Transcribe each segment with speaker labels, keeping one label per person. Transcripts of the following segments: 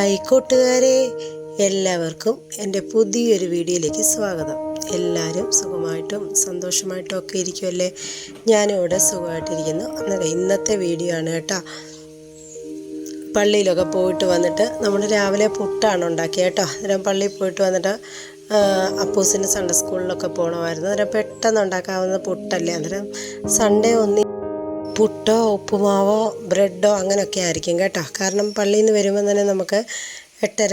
Speaker 1: Hi കൂട്ടുകാരെ എല്ലാവർക്കും എന്റെ പുതിയൊരു വീഡിയോയിലേക്ക് സ്വാഗതം. എല്ലാവരും സുഖമായിട്ടും സന്തോഷമായിട്ടും ഒക്കെ ഇരിക്കുമല്ലേ ഞാനും ഇവിടെ സുഖമായിട്ടിരിക്കുന്നു. അന്നേരം ഇന്നത്തെ വീഡിയോ ആണ് കേട്ടോ. പള്ളിയിലൊക്കെ പോയിട്ട് വന്നിട്ട് നമ്മൾ രാവിലെ പുട്ടാണ് ഉണ്ടാക്കിയത് കേട്ടോ. അന്നേരം പള്ളിയിൽ പോയിട്ട് വന്നിട്ട് അപ്പൂസിന്റെ സൺഡേ സ്കൂളിലൊക്കെ പോകണമായിരുന്നു അന്നേരം പെട്ടെന്ന് ഉണ്ടാക്കാവുന്ന പുട്ടല്ലേ? അന്നേരം സൺഡേ ഒന്നി പുട്ടോ ഉപ്പുമാവോ ബ്രെഡോ അങ്ങനെയൊക്കെ ആയിരിക്കും കേട്ടോ. കാരണം പള്ളിയിൽ നിന്ന് വരുമ്പോൾ തന്നെ നമുക്ക് എട്ടര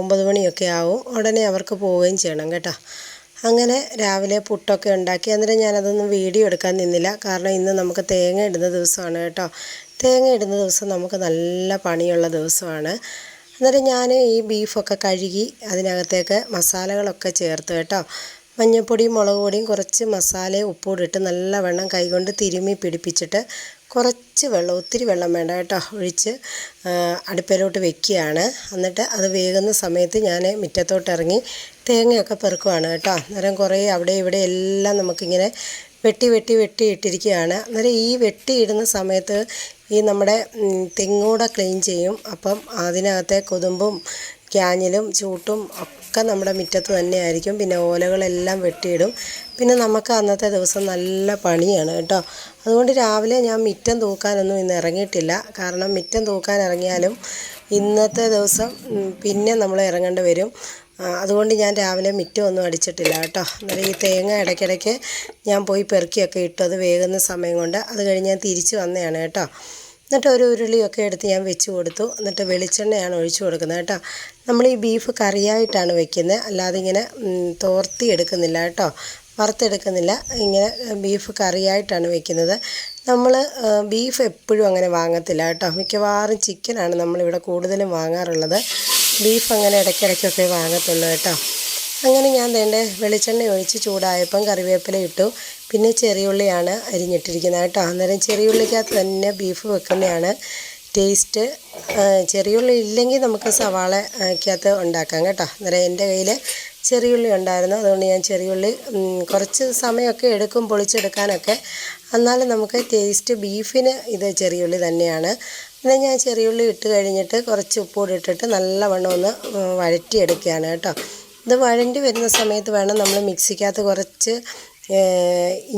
Speaker 1: ഒമ്പത് മണിയൊക്കെ ആവും. ഉടനെ അവർക്ക് പോവുകയും ചെയ്യണം കേട്ടോ. അങ്ങനെ രാവിലെ പുട്ടൊക്കെ ഉണ്ടാക്കി. അന്നേരം ഞാനതൊന്നും വീഡിയോ എടുക്കാൻ നിന്നില്ല. കാരണം ഇന്ന് നമുക്ക് തേങ്ങ ഇടുന്ന ദിവസമാണ് കേട്ടോ. തേങ്ങ ഇടുന്ന ദിവസം നമുക്ക് നല്ല പണിയുള്ള ദിവസമാണ്. അന്നേരം ഞാൻ ഈ ബീഫൊക്കെ കഴുകി അതിനകത്തേക്ക് മസാലകളൊക്കെ ചേർത്ത് കേട്ടോ. മഞ്ഞൾപ്പൊടിയും മുളക് പൊടിയും കുറച്ച് മസാലയും ഇട്ട് നല്ലവണ്ണം കൈകൊണ്ട് തിരുമ്മി പിടിപ്പിച്ചിട്ട് കുറച്ച് വെള്ളം ഒത്തിരി വെള്ളം വേണ്ട കേട്ടോ. ഒഴിച്ച് അടുപ്പിലോട്ട് വെക്കുകയാണ്. എന്നിട്ട് അത് വേകുന്ന സമയത്ത് ഞാൻ മുറ്റത്തോട്ട് ഇറങ്ങി തേങ്ങയൊക്കെ പെറുക്കുവാണ് കേട്ടോ. അന്നേരം കുറേ അവിടെ ഇവിടെ എല്ലാം നമുക്കിങ്ങനെ വെട്ടി വെട്ടി വെട്ടി ഇട്ടിരിക്കുകയാണ്. അന്നേരം ഈ വെട്ടിയിടുന്ന സമയത്ത് ഈ നമ്മുടെ തെങ്ങൂടെ ക്ലീൻ ചെയ്യും. അപ്പം അതിനകത്തെ കൊതുമ്പും ക്യാഞ്ഞിലും ചൂട്ടും ഒക്കെ നമ്മുടെ മുറ്റത്ത് തന്നെയായിരിക്കും. പിന്നെ ഓലകളെല്ലാം വെട്ടിയിടും. പിന്നെ നമുക്ക് അന്നത്തെ ദിവസം നല്ല പണിയാണ് കേട്ടോ. അതുകൊണ്ട് രാവിലെ ഞാൻ മുറ്റം തൂക്കാനൊന്നും ഇന്ന് ഇറങ്ങിയിട്ടില്ല. കാരണം മുറ്റം തൂക്കാൻ ഇറങ്ങിയാലും ഇന്നത്തെ ദിവസം പിന്നെ നമ്മൾ ഇറങ്ങേണ്ടി വരും. അതുകൊണ്ട് ഞാൻ രാവിലെ മുറ്റമൊന്നും അടിച്ചിട്ടില്ല കേട്ടോ. അന്നേരം ഈ തേങ്ങ ഇടയ്ക്കിടയ്ക്ക് ഞാൻ പോയി പെറുക്കിയൊക്കെ ഇട്ടു. അത് വേകുന്ന സമയം കൊണ്ട് അത് കഴിഞ്ഞ് ഞാൻ തിരിച്ച് വന്നതാണ് കേട്ടോ. എന്നിട്ട് ഒരു ഉരുളിയൊക്കെ എടുത്ത് ഞാൻ വെച്ച് കൊടുത്തു. എന്നിട്ട് വെളിച്ചെണ്ണയാണ് ഒഴിച്ചു കൊടുക്കുന്നത് കേട്ടോ. നമ്മൾ ഈ ബീഫ് കറിയായിട്ടാണ് വെക്കുന്നത്. അല്ലാതെ ഇങ്ങനെ തോർത്തി എടുക്കുന്നില്ല കേട്ടോ. വറുത്തെടുക്കുന്നില്ല. ഇങ്ങനെ ബീഫ് കറിയായിട്ടാണ് വെക്കുന്നത്. നമ്മൾ ബീഫ് എപ്പോഴും അങ്ങനെ വാങ്ങത്തില്ല കേട്ടോ. മിക്കവാറും ചിക്കനാണ് നമ്മളിവിടെ കൂടുതലും വാങ്ങാറുള്ളത്. ബീഫ് അങ്ങനെ ഇടയ്ക്കിടയ്ക്കൊക്കെ വാങ്ങത്തുള്ളൂ കേട്ടോ. അങ്ങനെ ഞാൻ വേണ്ട വെളിച്ചെണ്ണ ഒഴിച്ച് ചൂടായപ്പം കറിവേപ്പില ഇട്ടു. പിന്നെ ചെറിയുള്ളിയാണ് അരിഞ്ഞിട്ടിരിക്കുന്നത് കേട്ടോ. അന്നേരം ചെറിയുള്ളിക്കകത്ത് തന്നെ ബീഫ് വെക്കുന്നതാണ്. ടേസ്റ്റ് ചെറിയുള്ളി ഇല്ലെങ്കിൽ നമുക്ക് സവാള ക്കകത്ത് ഉണ്ടാക്കാം കേട്ടോ. അന്നേരം എന്റെ കയ്യിൽ ചെറിയുള്ളി ഉണ്ടായിരുന്നു. അതുകൊണ്ട് ഞാൻ ചെറിയുള്ളി കുറച്ച് സമയമൊക്കെ എടുക്കും പൊളിച്ചെടുക്കാനൊക്കെ. എന്നാലും നമുക്ക് ടേസ്റ്റ് ബീഫിന് ഇത് ചെറിയുള്ളി തന്നെയാണ്. എന്നാൽ ഞാൻ ചെറിയുള്ളി ഇട്ട് കഴിഞ്ഞിട്ട് കുറച്ച് ഉപ്പൂടി ഇട്ടിട്ട് നല്ലവണ്ണം ഒന്ന് വഴറ്റിയെടുക്കുകയാണ് കേട്ടോ. ഇത് വഴണ്ടി വരുന്ന സമയത്ത് വേണം നമ്മൾ മിക്സിക്കകത്ത് കുറച്ച്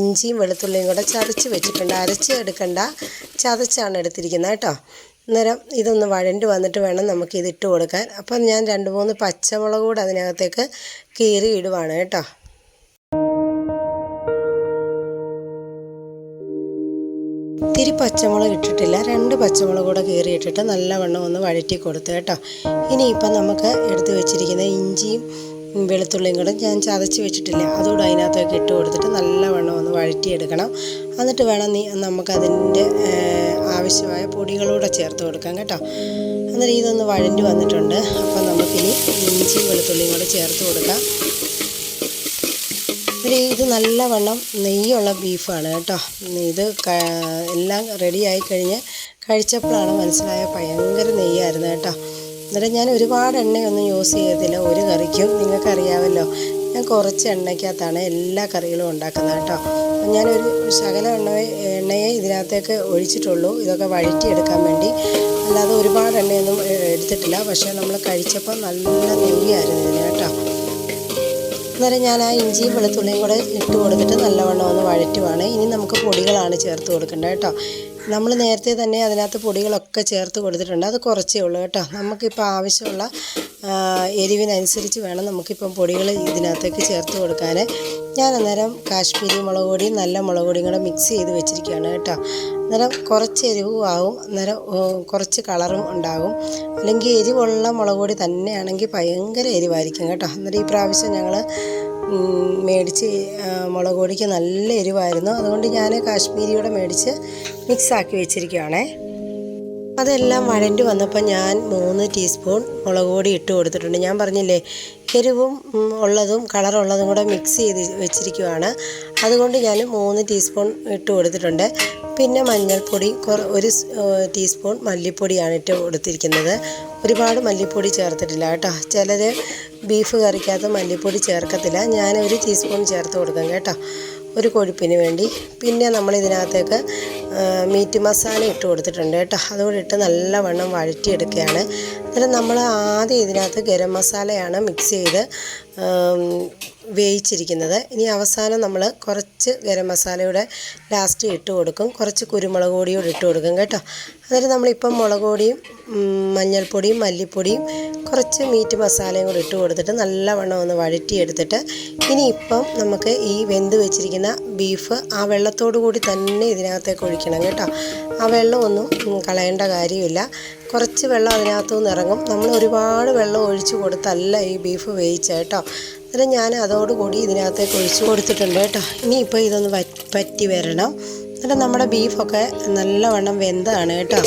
Speaker 1: ഇഞ്ചിയും വെളുത്തുള്ളിയും കൂടെ ചതച്ച് വെച്ചിട്ടുണ്ട്. അരച്ച് എടുക്കണ്ട. ചതച്ചാണ് എടുത്തിരിക്കുന്നത് കേട്ടോ. അന്നേരം ഇതൊന്ന് വഴണ്ടി വന്നിട്ട് വേണം നമുക്ക് ഇത് ഇട്ട് കൊടുക്കാൻ. അപ്പം ഞാൻ രണ്ട് മൂന്ന് പച്ചമുളക് കൂടെ അതിനകത്തേക്ക് കീറി ഇടുവാണ് കേട്ടോ. ഇത്തിരി പച്ചമുളക് ഇട്ടിട്ടില്ല. രണ്ട് പച്ചമുളക് കൂടെ കീറി ഇട്ടിട്ട് നല്ലവണ്ണം ഒന്ന് വഴറ്റി കൊടുത്തു കേട്ടോ. ഇനിയിപ്പം നമുക്ക് എടുത്ത് വെച്ചിരിക്കുന്ന ഇഞ്ചിയും വെളുത്തുള്ളിയും കൂടെ ഞാൻ ചതച്ച് വെച്ചിട്ടില്ല. അതുകൂടെ അതിനകത്തൊക്കെ ഇട്ട് കൊടുത്തിട്ട് നല്ല നല്ലവണ്ണം ഒന്ന് വഴറ്റിയെടുക്കണം. എന്നിട്ട് വേണം നീ നമുക്കതിന്റെ ആവശ്യമായ പൊടികളൂടെ ചേർത്ത് കൊടുക്കാം കേട്ടോ. അന്നേരം ഇതൊന്ന് വഴണ്ടി വന്നിട്ടുണ്ട്. അപ്പം നമുക്കിനി ഇഞ്ചിയും വെളുത്തുള്ളിയും കൂടെ ചേർത്ത് കൊടുക്കാം. ഇത് നല്ലവണ്ണം നെയ്യുള്ള ബീഫാണ് കേട്ടോ. ഇത് എല്ലാം റെഡിയായി കഴിഞ്ഞ് കഴിച്ചപ്പോഴാണ് മനസ്സിലായ ഭയങ്കര നെയ്യായിരുന്നു കേട്ടോ. അന്നേരം ഞാൻ ഒരുപാട് എണ്ണയൊന്നും യൂസ് ചെയ്യത്തില്ല. ഒരു കറിക്കും നിങ്ങൾക്കറിയാമല്ലോ. ഞാൻ കുറച്ച് എണ്ണയ്ക്കകത്താണ് എല്ലാ കറികളും ഉണ്ടാക്കുന്നത് കേട്ടോ. ഞാനൊരു ശകല എണ്ണ എണ്ണയെ ഇതിനകത്തേക്ക് ഒഴിച്ചിട്ടുള്ളൂ. ഇതൊക്കെ വഴറ്റിയെടുക്കാൻ വേണ്ടി. അല്ലാതെ ഒരുപാട് എണ്ണയൊന്നും എടുത്തിട്ടില്ല. പക്ഷേ നമ്മൾ കഴിച്ചപ്പോൾ നല്ല നെയ്യായിരുന്നു ഇതിന് കേട്ടോ. അന്നേരം ഞാൻ ആ ഇഞ്ചിയും വെളുത്തുള്ളിയും കൂടെ ഇട്ട് കൊടുത്തിട്ട് നല്ലവണ്ണം ഒന്ന് വഴറ്റുവാണ്. ഇനി നമുക്ക് പൊടികളാണ് ചേർത്ത് കൊടുക്കേണ്ടത് കേട്ടോ. നമ്മൾ നേരത്തെ തന്നെ അതിനകത്ത് പൊടികളൊക്കെ ചേർത്ത് കൊടുത്തിട്ടുണ്ട്. അത് കുറച്ചേ ഉള്ളൂ കേട്ടോ. നമുക്കിപ്പോൾ ആവശ്യമുള്ള എരിവിനനുസരിച്ച് വേണം നമുക്കിപ്പം പൊടികൾ ഇതിനകത്തേക്ക് ചേർത്ത് കൊടുക്കാൻ. ഞാൻ അന്നേരം കാശ്മീരി മുളക് പൊടിയും നല്ല മുളക് പൊടിയും കൂടെ മിക്സ് ചെയ്ത് വെച്ചിരിക്കുകയാണ് കേട്ടോ. അന്നേരം കുറച്ച് എരിവും ആവും. അന്നേരം കുറച്ച് കളറും ഉണ്ടാകും അല്ലെങ്കിൽ എരിവുള്ള മുളക് പൊടി തന്നെയാണെങ്കിൽ ഭയങ്കര എരിവായിരിക്കും കേട്ടോ. അന്നേരം ഈ പ്രാവശ്യം ഞങ്ങൾ മേടിച്ച് മുളക് പൊടിക്ക് നല്ല എരിവായിരുന്നു. അതുകൊണ്ട് ഞാൻ കാശ്മീരിയുടെ മേടിച്ച് മിക്സാക്കി വെച്ചിരിക്കുകയാണേ അതെല്ലാം വഴണ്ടി വന്നപ്പോൾ ഞാൻ മൂന്ന് ടീസ്പൂൺ മുളക് പൊടി ഇട്ട് കൊടുത്തിട്ടുണ്ട്. ഞാൻ പറഞ്ഞില്ലേ എരിവും ഉള്ളതും കളറുള്ളതും കൂടെ മിക്സ് ചെയ്ത് വെച്ചിരിക്കുവാണ്. അതുകൊണ്ട് ഞാൻ മൂന്ന് ടീസ്പൂൺ ഇട്ട് കൊടുത്തിട്ടുണ്ട്. പിന്നെ മഞ്ഞൾപ്പൊടി ഒരു ടീസ്പൂൺ മല്ലിപ്പൊടിയാണ് ഇട്ട് കൊടുത്തിരിക്കുന്നത്. ഒരുപാട് മല്ലിപ്പൊടി ചേർത്തിട്ടില്ല കേട്ടോ. ചിലർ ബീഫ് കറിക്കകത്ത് മല്ലിപ്പൊടി ചേർക്കത്തില്ല. ഞാൻ ഒരു ടീസ്പൂൺ ചേർത്ത് കൊടുക്കും കേട്ടോ. ഒരു കൊഴുപ്പിന് വേണ്ടി. പിന്നെ നമ്മൾ ഇതിനകത്തേക്ക് മീറ്റ് മസാല ഇട്ട് കൊടുത്തിട്ടുണ്ട് കേട്ടോ. അതുകൂടി ഇട്ട് നല്ലവണ്ണം വഴറ്റിയെടുക്കുകയാണ്. എന്നിട്ട് നമ്മൾ ആദ്യം ഇതിനകത്ത് ഗരം മസാലയാണ് മിക്സ് ചെയ്ത് വേവിച്ചിരിക്കുന്നത്. ഇനി അവസാനം നമ്മൾ കുറച്ച് ഗരം മസാലയുടെ ലാസ്റ്റ് ഇട്ട് കൊടുക്കും. കുറച്ച് കുരുമുളക് പൊടിയോട് ഇട്ട് കൊടുക്കും കേട്ടോ. അന്നേരം നമ്മളിപ്പം മുളക് പൊടിയും മഞ്ഞൾപ്പൊടിയും മല്ലിപ്പൊടിയും കുറച്ച് മീറ്റ് മസാലയും കൂടി ഇട്ട് കൊടുത്തിട്ട് നല്ലവണ്ണം ഒന്ന് വഴറ്റിയെടുത്തിട്ട് ഇനിയിപ്പം നമുക്ക് ഈ വെന്ത് വെച്ചിരിക്കുന്ന ബീഫ് ആ വെള്ളത്തോടു കൂടി തന്നെ ഇതിനകത്തേക്ക് ഒഴിക്കണം കേട്ടോ. ആ വെള്ളമൊന്നും കളയേണ്ട കാര്യമില്ല. കുറച്ച് വെള്ളം അതിനകത്തു നിന്ന് ഇറങ്ങും. നമ്മൾ ഒരുപാട് വെള്ളം ഒഴിച്ചു കൊടുത്തല്ല ഈ ബീഫ് വേവിച്ച കേട്ടോ. അന്നേരം ഞാൻ അതോടുകൂടി ഇതിനകത്തേക്ക് ഒഴിച്ചു കൊടുത്തിട്ടുണ്ട് കേട്ടോ. ഇനിയിപ്പോൾ ഇതൊന്ന് വറ്റി വരണം. എന്നിട്ട് നമ്മുടെ ബീഫൊക്കെ നല്ലവണ്ണം വെന്തതാണ് കേട്ടോ.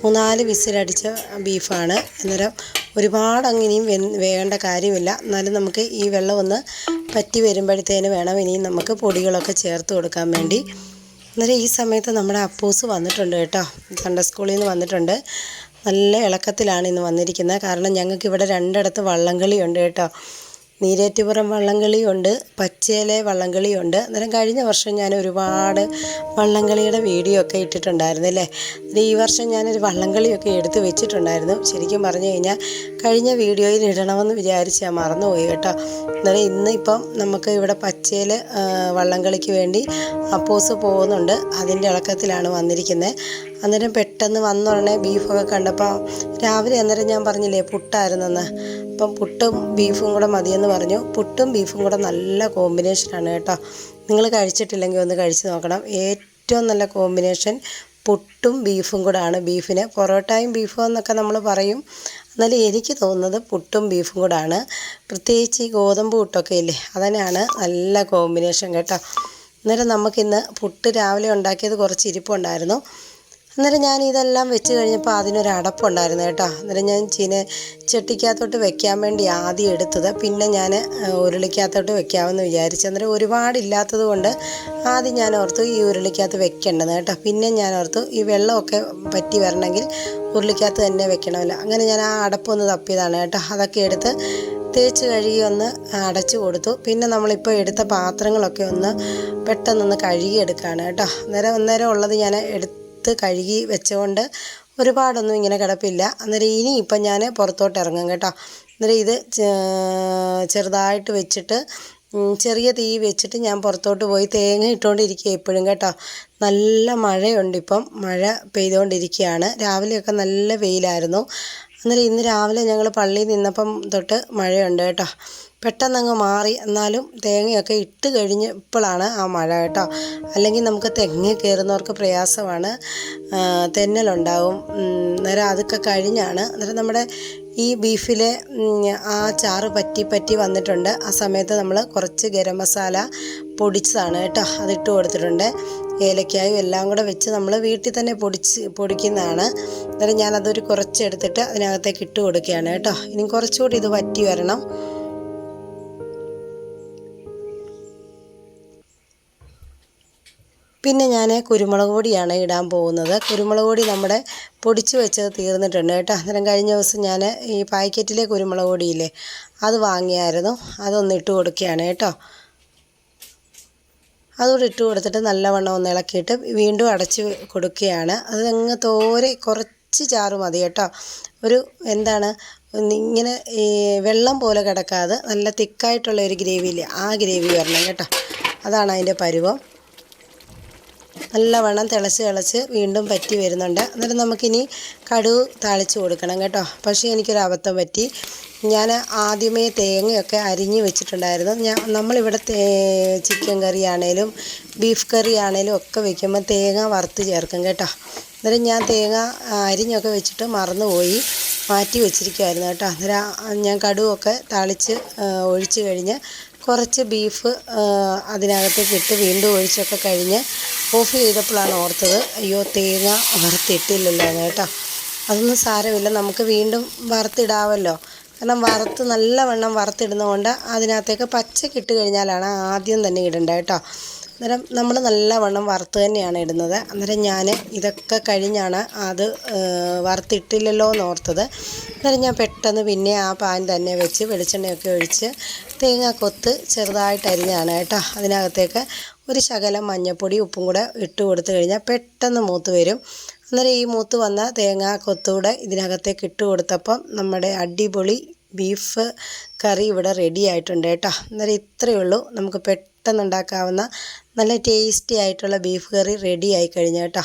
Speaker 1: മൂന്നാൽ വിസിലടിച്ച ബീഫാണ്. അന്നേരം ഒരുപാട് അങ്ങനെയും വെ വേണ്ട കാര്യമില്ല. എന്നാലും നമുക്ക് ഈ വെള്ളം ഒന്ന് പറ്റി വരുമ്പോഴത്തേന് വേണം ഇനിയും നമുക്ക് പൊടികളൊക്കെ ചേർത്ത് കൊടുക്കാൻ വേണ്ടി. അന്നേരം ഈ സമയത്ത് നമ്മുടെ അപ്പൂസ് വന്നിട്ടുണ്ട് കേട്ടോ. സൺഡേ സ്കൂളിൽ നിന്ന് വന്നിട്ടുണ്ട്. നല്ല ഇളക്കത്തിലാണ് ഇന്ന് വന്നിരിക്കുന്നത്. കാരണം ഞങ്ങൾക്ക് ഇവിടെ രണ്ടിടത്ത് വള്ളംകളിയുണ്ട് കേട്ടോ. നീരേറ്റുപുറം വള്ളംകളിയുണ്ട് പച്ചയിലെ വള്ളംകളിയുണ്ട്. അന്നേരം കഴിഞ്ഞ വർഷം ഞാൻ ഒരുപാട് വള്ളംകളിയുടെ വീഡിയോ ഒക്കെ ഇട്ടിട്ടുണ്ടായിരുന്നു അല്ലേ? ഈ വർഷം ഞാനൊരു വള്ളംകളിയൊക്കെ എടുത്ത് വെച്ചിട്ടുണ്ടായിരുന്നു. ശരിക്കും പറഞ്ഞു കഴിഞ്ഞാൽ കഴിഞ്ഞ വീഡിയോയിൽ ഇടണമെന്ന് വിചാരിച്ച് ഞാൻ മറന്നുപോയി കേട്ടോ. അന്നേരം ഇന്ന് ഇപ്പം നമുക്ക് ഇവിടെ പച്ചയിൽ വള്ളംകളിക്ക് വേണ്ടി അപ്പോസ് പോകുന്നുണ്ട്. അതിന്റെ ഇളക്കത്തിലാണ് വന്നിരിക്കുന്നത് അന്നേരം പെട്ടെന്ന് വന്നുടനെ ബീഫൊക്കെ കണ്ടപ്പോൾ രാവിലെ അന്നേരം ഞാൻ പറഞ്ഞില്ലേ പുട്ടായിരുന്നെന്ന്. അപ്പം പുട്ടും ബീഫും കൂടെ മതിയെന്ന് പറഞ്ഞു. പുട്ടും ബീഫും കൂടെ നല്ല കോമ്പിനേഷനാണ് കേട്ടോ. നിങ്ങൾ കഴിച്ചിട്ടില്ലെങ്കിൽ ഒന്ന് കഴിച്ച് നോക്കണം. ഏറ്റവും നല്ല കോമ്പിനേഷൻ പുട്ടും ബീഫും കൂടാണ് ബീഫിന്. പൊറോട്ടയും ബീഫും എന്നൊക്കെ നമ്മൾ പറയും. എന്നാലും എനിക്ക് തോന്നുന്നത് പുട്ടും ബീഫും കൂടാണ് പ്രത്യേകിച്ച് ഈ ഗോതമ്പ് പുട്ടൊക്കെ ഇല്ലേ അതിനാണ് നല്ല കോമ്പിനേഷൻ കേട്ടോ. അന്നേരം നമുക്കിന്ന് പുട്ട് രാവിലെ ഉണ്ടാക്കിയത് കുറച്ച് ഇരിപ്പുണ്ടായിരുന്നു. അന്നേരം ഞാൻ ഇതെല്ലാം വെച്ച് കഴിഞ്ഞപ്പോൾ അതിനൊരു അടപ്പുണ്ടായിരുന്നു കേട്ടോ. അന്നേരം ഞാൻ ചീന ചട്ടിക്കകത്തോട്ട് വെക്കാൻ വേണ്ടി ആദ്യം എടുത്തത്. പിന്നെ ഞാൻ ഉരുളിക്കകത്തോട്ട് വെക്കാമെന്ന് വിചാരിച്ചു. അന്നേരം ഒരുപാടില്ലാത്തത് കൊണ്ട് ആദ്യം ഞാൻ ഓർത്തു ഈ ഉരുളിക്കകത്ത് വെക്കേണ്ടത് കേട്ടോ. പിന്നെ ഞാൻ ഓർത്തു ഈ വെള്ളമൊക്കെ പറ്റി വരണമെങ്കിൽ ഉരുളിക്കകത്ത് തന്നെ വെക്കണമല്ലോ. അങ്ങനെ ഞാൻ ആ അടപ്പൊന്ന് തപ്പിയതാണ് കേട്ടോ. അതൊക്കെ എടുത്ത് തേച്ച് കഴുകി ഒന്ന് അടച്ചു കൊടുത്തു. പിന്നെ നമ്മളിപ്പോൾ എടുത്ത പാത്രങ്ങളൊക്കെ ഒന്ന് പെട്ടെന്നൊന്ന് കഴുകിയെടുക്കുകയാണ് കേട്ടോ. അന്നേരം അന്നേരം ഉള്ളത് ഞാൻ എടുത്ത് കഴുകി വെച്ചുകൊണ്ട് ഒരുപാടൊന്നും ഇങ്ങനെ കിടപ്പില്ല. അന്നേരം ഇനി ഇപ്പം ഞാൻ പുറത്തോട്ട് ഇറങ്ങും കേട്ടോ. അന്നേരം ഇത് ചെറുതായിട്ട് വെച്ചിട്ട് ചെറിയ തീ വെച്ചിട്ട് ഞാൻ പുറത്തോട്ട് പോയി തേങ്ങ ഇട്ടുകൊണ്ടിരിക്കുക എപ്പോഴും കേട്ടോ. നല്ല മഴയുണ്ട് ഇപ്പം. മഴ പെയ്തുകൊണ്ടിരിക്കുകയാണ്. രാവിലെയൊക്കെ നല്ല വെയിലായിരുന്നു. അന്നേരം ഇന്ന് രാവിലെ ഞങ്ങൾ പള്ളിയിൽ നിന്നപ്പം തൊട്ട് മഴയുണ്ട് കേട്ടോ. പെട്ടെന്നങ്ങ് മാറി. എന്നാലും തേങ്ങയൊക്കെ ഇട്ട് കഴിഞ്ഞ് ഇപ്പോഴാണ് ആ മഴ കേട്ടോ. അല്ലെങ്കിൽ നമുക്ക് തെങ്ങ് കയറുന്നവർക്ക് പ്രയാസമാണ്. തെന്നലുണ്ടാവും. നേരെ അതൊക്കെ കഴിഞ്ഞാണ്. അന്നേരം നമ്മുടെ ഈ ബീഫിലെ ആ ചാറ് പറ്റി പറ്റി വന്നിട്ടുണ്ട്. ആ സമയത്ത് നമ്മൾ കുറച്ച് ഗരം മസാല പൊടിച്ചതാണ് കേട്ടോ. അതിട്ട് കൊടുത്തിട്ടുണ്ട്. ഏലക്കായും എല്ലാം കൂടെ വെച്ച് നമ്മൾ വീട്ടിൽ തന്നെ പൊടിച്ച് പൊടിക്കുന്നതാണ്. അന്നേരം ഞാനതൊരു കുറച്ചെടുത്തിട്ട് അതിനകത്തേക്ക് ഇട്ട് കൊടുക്കുകയാണ് കേട്ടോ. ഇനി കുറച്ചുകൂടി ഇത് വറ്റി വരണം. പിന്നെ ഞാൻ കുരുമുളക് പൊടിയാണ് ഇടാൻ പോകുന്നത്. കുരുമുളക് പൊടി നമ്മുടെ പൊടിച്ച് വെച്ചത് തീർന്നിട്ടുണ്ട് കേട്ടോ. അന്നേരം കഴിഞ്ഞ ദിവസം ഞാൻ ഈ പാക്കറ്റിലെ കുരുമുളക് പൊടിയില്ലേ അത് വാങ്ങിയായിരുന്നു. അതൊന്ന് ഇട്ട് കൊടുക്കുകയാണ് കേട്ടോ. അതുകൂടി ഇട്ട് കൊടുത്തിട്ട് നല്ലവണ്ണം ഒന്ന് ഇളക്കിയിട്ട് വീണ്ടും അടച്ച് കൊടുക്കുകയാണ്. അത് അങ്ങ് തോരെ കുറച്ച് ചാറ് മതി കേട്ടോ. ഒരു എന്താണ് ഇങ്ങനെ ഈ വെള്ളം പോലെ കിടക്കാതെ നല്ല തിക്കായിട്ടുള്ള ഒരു ഗ്രേവിയില്ലേ ആ ഗ്രേവി വരണം കേട്ടോ. അതാണ് അതിന്റെ പരുവം. നല്ലവണ്ണം തിളച്ച് തിളച്ച് വീണ്ടും പറ്റി വരുന്നുണ്ട്. അന്നേരം നമുക്കിനി കടുക് താളിച്ച് കൊടുക്കണം കേട്ടോ. പക്ഷേ എനിക്കൊരു അബദ്ധം പറ്റി. ഞാൻ ആദ്യമേ തേങ്ങയൊക്കെ അരിഞ്ഞ് വെച്ചിട്ടുണ്ടായിരുന്നു. ഞാൻ നമ്മളിവിടെ ചിക്കൻ കറി ആണേലും ബീഫ് കറി ആണേലും ഒക്കെ വെക്കുമ്പോൾ തേങ്ങ വറുത്ത് ചേർക്കും കേട്ടോ. അന്നേരം ഞാൻ തേങ്ങ അരിഞ്ഞൊക്കെ വെച്ചിട്ട് മറന്നുപോയി. മാറ്റി വെച്ചിരിക്കുമായിരുന്നു കേട്ടോ. അന്നേരം ഞാൻ കടുവൊക്കെ താളിച്ച് ഒഴിച്ച് കഴിഞ്ഞ് കുറച്ച് ബീഫ് അതിനകത്തേക്ക് ഇട്ട് വീണ്ടും ഒഴിച്ചൊക്കെ കഴിഞ്ഞ് ഓഫ് ചെയ്തപ്പോഴാണ് ഓർത്തത് അയ്യോ തേങ്ങ വറുത്തിട്ടില്ലല്ലോ കേട്ടോ. അതൊന്നും സാരമില്ല നമുക്ക് വീണ്ടും വറുത്തിടാമല്ലോ കാരണം വറുത്ത് നല്ലവണ്ണം വറുത്തിടുന്നതുകൊണ്ട് അതിനകത്തേക്ക് പച്ചക്കിട്ട് കഴിഞ്ഞാലാണ് ആദ്യം തന്നെ ഇടേണ്ടത് കേട്ടോ. അന്നേരം നമ്മൾ നല്ലവണ്ണം വറുത്ത് തന്നെയാണ് ഇടുന്നത്. അന്നേരം ഞാൻ ഇതൊക്കെ കഴിഞ്ഞാണ് അത് വറുത്തിട്ടില്ലല്ലോ എന്ന് ഓർത്തത് അന്നേരം ഞാൻ പെട്ടെന്ന് പിന്നെ ആ പാൻ തന്നെ വെച്ച് വെളിച്ചെണ്ണയൊക്കെ ഒഴിച്ച് തേങ്ങ കൊത്ത് ചെറുതായിട്ട് അരിഞ്ഞാണ് കേട്ടോ. അതിനകത്തേക്ക് ഒരു ശകലം മഞ്ഞൾപ്പൊടി ഉപ്പും കൂടെ ഇട്ട് കൊടുത്തു കഴിഞ്ഞാൽ പെട്ടെന്ന് മൂത്ത് വരും. അന്നേരം ഈ മൂത്ത് വന്ന തേങ്ങ കൊത്തൂടെ ഇതിനകത്തേക്ക് ഇട്ട് കൊടുത്തപ്പം നമ്മുടെ അടിപൊളി ബീഫ് കറി ഇവിടെ റെഡി ആയിട്ടുണ്ട് കേട്ടോ. അന്നേരം ഇത്രയേ ഉള്ളൂ. നമുക്ക് പെട്ടെന്ന് ഉണ്ടാക്കാവുന്ന നല്ല ടേസ്റ്റി ആയിട്ടുള്ള ബീഫ് കറി റെഡി ആയി കഴിഞ്ഞു കേട്ടോ.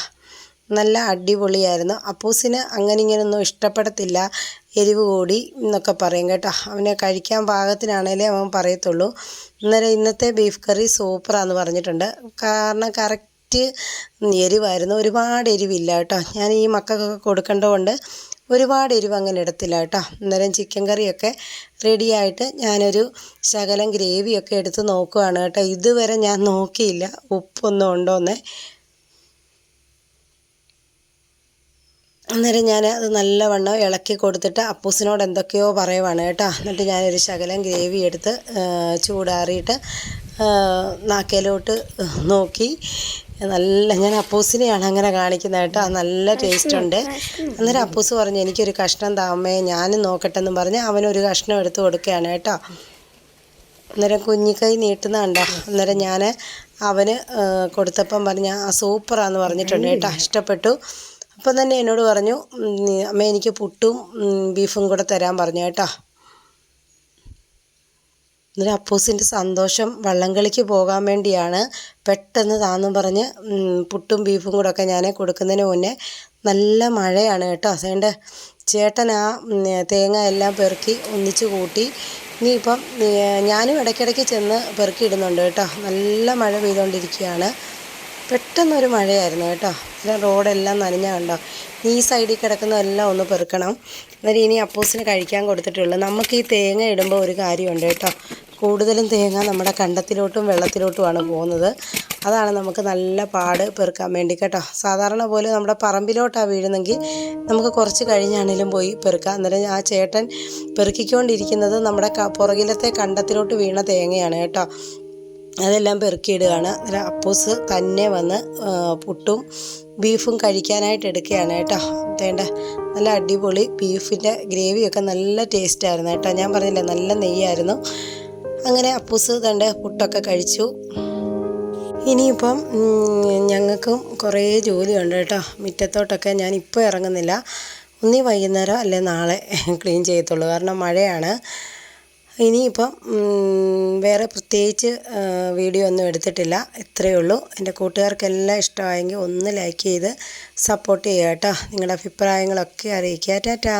Speaker 1: നല്ല അടിപൊളിയായിരുന്നു. അപ്പൂസിന് അങ്ങനെ ഇങ്ങനെയൊന്നും ഇഷ്ടപ്പെടത്തില്ല. എരിവ് കൂടി എന്നൊക്കെ പറയും കേട്ടോ. അവനെ കഴിക്കാൻ പാകത്തിനാണേലേ അവൻ പറയത്തുള്ളൂ. ഇന്നലെ ഇന്നത്തെ ബീഫ് കറി സൂപ്പറാന്ന് പറഞ്ഞിട്ടുണ്ട്. കാരണം കറക്റ്റ് എരിവായിരുന്നു. ഒരുപാട് എരിവില്ല കേട്ടോ. ഞാൻ ഈ മക്കൾക്കൊക്കെ കൊടുക്കേണ്ടതുകൊണ്ട് ഒരുപാട് എരിവ് അങ്ങനെ ഇടത്തില്ല കേട്ടോ. അന്നേരം ചിക്കൻ കറിയൊക്കെ റെഡിയായിട്ട് ഞാനൊരു ശകലം ഗ്രേവിയൊക്കെ എടുത്ത് നോക്കുകയാണ് കേട്ടോ. ഇതുവരെ ഞാൻ നോക്കിയില്ല. ഉപ്പൊന്നും ഉണ്ടോന്ന്. അന്നേരം ഞാൻ അത് നല്ലവണ്ണം ഇളക്കി കൊടുത്തിട്ട് അപ്പൂസിനോട് എന്തൊക്കെയോ പറയുവാണ് കേട്ടോ. എന്നിട്ട് ഞാനൊരു ശകലം ഗ്രേവി എടുത്ത് ചൂടാറിയിട്ട് നാക്കയിലോട്ട് നോക്കി. നല്ല ഞാൻ അപ്പൂസിനെയാണ് അങ്ങനെ കാണിക്കുന്നത് കേട്ടോ. നല്ല ടേസ്റ്റ് ഉണ്ട്. അന്നേരം അപ്പൂസ് പറഞ്ഞു എനിക്കൊരു കഷ്ണം താമേ ഞാനും നോക്കട്ടെ എന്ന് പറഞ്ഞ് അവനൊരു കഷ്ണം എടുത്തു കൊടുക്കുകയാണ് കേട്ടോ. അന്നേരം കുഞ്ഞിക്കൈ നീട്ടുന്ന കണ്ടോ? അന്നേരം ഞാൻ അവന് കൊടുത്തപ്പം പറഞ്ഞ ആ സൂപ്പറാന്ന് പറഞ്ഞിട്ടുണ്ട് കേട്ടോ ഇഷ്ടപ്പെട്ടു. അപ്പം തന്നെ എന്നോട് പറഞ്ഞു അമ്മ എനിക്ക് പുട്ടും ബീഫും കൂടെ തരാൻ പറഞ്ഞു കേട്ടോ. അന്നേരം അപ്പൂസിന്റെ സന്തോഷം വള്ളംകളിക്ക് പോകാൻ വേണ്ടിയാണ് പെട്ടെന്ന് താന്നും പറഞ്ഞ് പുട്ടും ബീഫും കൂടെ ഒക്കെ ഞാൻ കൊടുക്കുന്നതിന് മുന്നേ നല്ല മഴയാണ് കേട്ടോ. അതുകൊണ്ട് ചേട്ടൻ ആ തേങ്ങ എല്ലാം പെറുക്കി ഒന്നിച്ച് കൂട്ടി ഇനിയിപ്പം ഞാനും ഇടയ്ക്കിടയ്ക്ക് ചെന്ന് പെറുക്കിയിടുന്നുണ്ട് കേട്ടോ. നല്ല മഴ പെയ്തുകൊണ്ടിരിക്കുകയാണ്. പെട്ടെന്നൊരു മഴയായിരുന്നു കേട്ടോ. പിന്നെ റോഡെല്ലാം നനഞ്ഞ കണ്ടോ. ഈ സൈഡിൽ കിടക്കുന്നതെല്ലാം ഒന്ന് പെറുക്കണം. അന്നേരം ഇനി അപ്പൂസിന് കഴിക്കാൻ കൊടുത്തിട്ടുള്ളൂ. നമുക്ക് ഈ തേങ്ങ ഇടുമ്പോൾ ഒരു കാര്യമുണ്ട് കേട്ടോ. കൂടുതലും തേങ്ങ നമ്മുടെ കണ്ടത്തിലോട്ടും വെള്ളത്തിലോട്ടുമാണ് പോകുന്നത്. അതാണ് നമുക്ക് നല്ല പാട് പെറുക്കാൻ വേണ്ടി കേട്ടോ. സാധാരണ പോലെ നമ്മുടെ പറമ്പിലോട്ടാണ് വീഴുന്നെങ്കിൽ നമുക്ക് കുറച്ച് കഴിഞ്ഞാണേലും പോയി പെറുക്കാം. അന്നേരം ആ ചേട്ടൻ പെറുക്കിക്കൊണ്ടിരിക്കുന്നത് നമ്മുടെ പുറകിലത്തെ കണ്ടത്തിലോട്ട് വീണ തേങ്ങയാണ് കേട്ടോ. അതെല്ലാം പെറുക്കിയിടുകയാണ്. അപ്പൂസ് തന്നെ വന്ന് പുട്ടും ബീഫും കഴിക്കാനായിട്ട് എടുക്കുകയാണ് കേട്ടോ. തേണ്ട നല്ല അടിപൊളി ബീഫിന്റെ ഗ്രേവിയൊക്കെ നല്ല ടേസ്റ്റായിരുന്നു കേട്ടോ. ഞാൻ പറഞ്ഞില്ലേ നല്ല നെയ്യായിരുന്നു. അങ്ങനെ അപ്പൂസ് തേണ്ട പുട്ടൊക്കെ കഴിച്ചു. ഇനിയിപ്പം ഞങ്ങൾക്കും കുറേ ജോലിയുണ്ട് കേട്ടോ. മുറ്റത്തോട്ടൊക്കെ ഞാൻ ഇപ്പോൾ ഇറങ്ങുന്നില്ല. ഒന്നീ വൈകുന്നേരം അല്ലെ നാളെ ക്ലീൻ ചെയ്യത്തുള്ളൂ. കാരണം മഴയാണ്. ഇനിയിപ്പം വേറെ പ്രത്യേകിച്ച് വീഡിയോ ഒന്നും എടുത്തിട്ടില്ല. ഇത്രയേ ഉള്ളൂ. എന്റെ കൂട്ടുകാർക്കെല്ലാം ഇഷ്ടമായെങ്കിൽ ഒന്ന് ലൈക്ക് ചെയ്ത് സപ്പോർട്ട് ചെയ്യുക കേട്ടോ. നിങ്ങളുടെ അഭിപ്രായങ്ങളൊക്കെ അറിയിക്കുക. ടാറ്റാ.